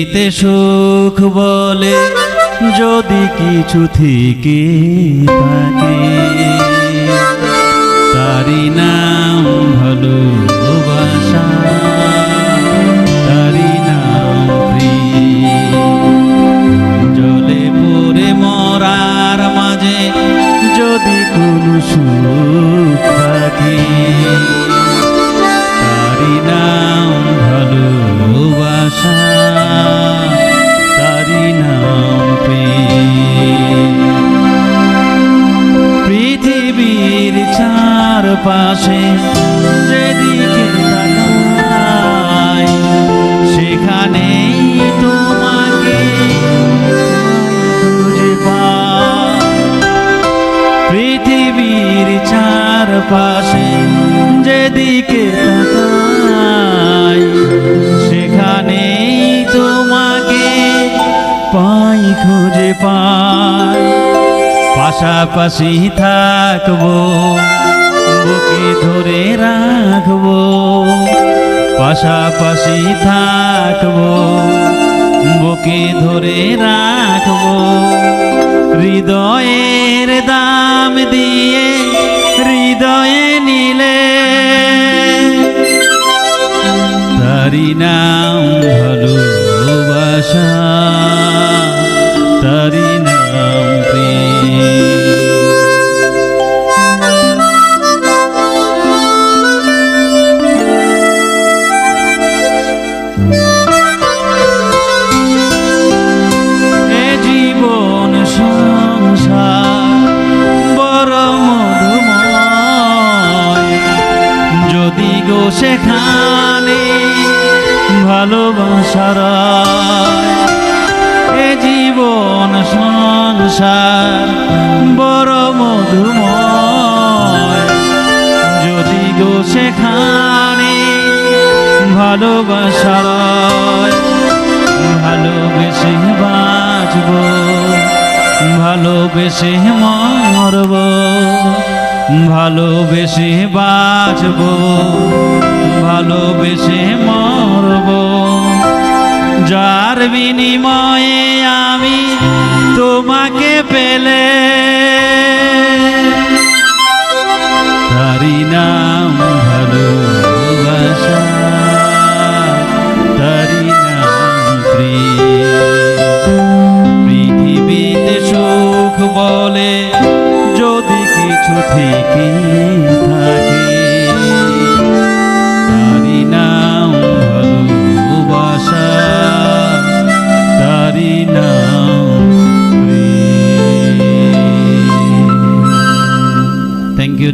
পৃথিবীতে সুখ বলে, যদি কিছু থেকে থাকে। তারি নাম প্রিয়। জলে মরার মাঝে, যদি সুখ থাকে তারি নাম ভালোবাসা। চারপাশে যেদিকে তাকাই, সেখানেই তোমাকে খুঁজে পৃথিবীর চারপাশে যেদিকে তাকাই, সেখানেই তোমাকে পাই, খুঁজে পাই। পাশাপাশি থাকব ধরে রাখব পাশাপাশি থাকব বুকে ধরে রাখব হৃদয়ের দাম দিয়ে সেখানে ভালোবাসার এ জীবন সংসার বড় মধুময়। যদি গো সেখানে ভালোবাসার ভালোবেসে বাঁচব, ভালোবেসে মরব। ভালোবেসে বাঁচব ভালোবেসে মরব। যার বিনিময়ে আমি তোমাকে পেলে। তারি নাম ভালোবাসা সুখ বলে কিছু থেকে